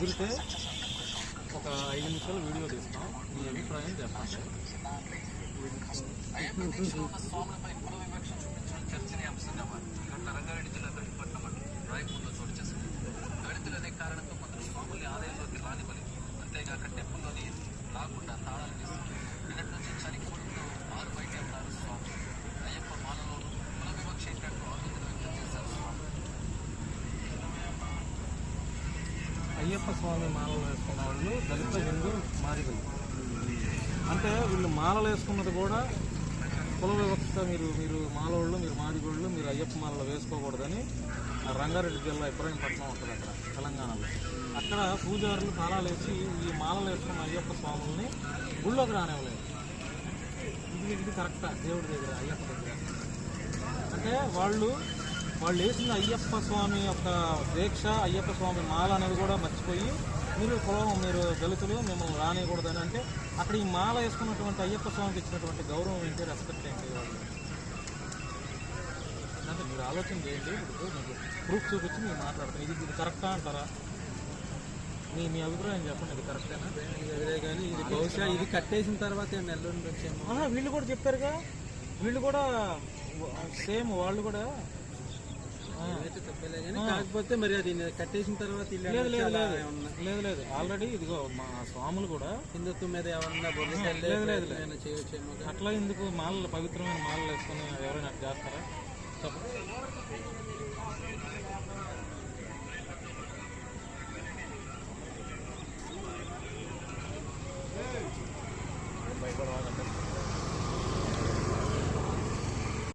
కుదిరితే ఒక ఐదు నిమిషాలు వీడియో తీస్తాం. మీ అభిప్రాయం చెప్పండి. స్వాములపై కుల వివక్ష చూపించడం చర్చనీయాంశంగా మారింది. అయ్యప్ప స్వామి మాలలు వేసుకున్న వాళ్ళు దళిత హిందూ మాదిగలు. అంటే వీళ్ళు మాలలు వేసుకున్నది కూడా కుల వ్యవస్థ మీరు మీరు మాలోళ్ళు మీరు మాదిగోళ్ళు మీరు అయ్యప్ప మాలలు వేసుకోకూడదని రంగారెడ్డి జిల్లా ఇబ్రాహీంపట్నం ఉంటుంది అక్కడ తెలంగాణలో. అక్కడ పూజారులు తాళాలు వేసి ఈ మాలలు వేసుకున్న అయ్యప్ప స్వాముల్ని గుళ్ళోకి రానివ్వలేదు. ఇది ఇది కరెక్టా? దేవుడి దగ్గర అయ్యప్ప దగ్గర. అంటే వాళ్ళు వాళ్ళు వేసిన అయ్యప్ప స్వామి యొక్క దీక్ష అయ్యప్ప స్వామి మాల అనేది కూడా మర్చిపోయి మీరు కులం మీరు దళితులు మిమ్మల్ని రానియకూడదని అంటే అక్కడ ఈ మాల వేసుకున్నటువంటి అయ్యప్ప స్వామికి ఇచ్చినటువంటి గౌరవం ఏంటి రెస్పెక్ట్ ఏంటి వాళ్ళు అంటే మీరు ఆలోచన చేయండి ఇప్పుడు మీకు ప్రూఫ్ చూపించి మీరు మాట్లాడతారు. ఇది ఇది కరెక్టా అంటారా? మీ మీ అభిప్రాయం చెప్పండి ఇది కరెక్టేనా అదే కానీ ఇది బహుశా ఇది కట్టేసిన తర్వాత నెల్లూరు వచ్చేమో. వీళ్ళు కూడా చెప్పారుగా. వీళ్ళు కూడా సేమ్ వాళ్ళు కూడా కాకపోతే మరి అది కట్టేసిన తర్వాత లేదు లేదు లేదు. లేదు లేదు. ఆల్రెడీ ఇదిగో మా స్వాములు కూడా హిందుత్వం మీద ఏమన్నా లేదు, లేదు, చేయొచ్చేమో కానీ. అట్లా ఎందుకు మాలలు పవిత్రమైన మాలలు వేసుకొని ఎవరైనా అట్లా చేస్తారా? చెప్పండి